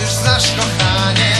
już znasz kochanie.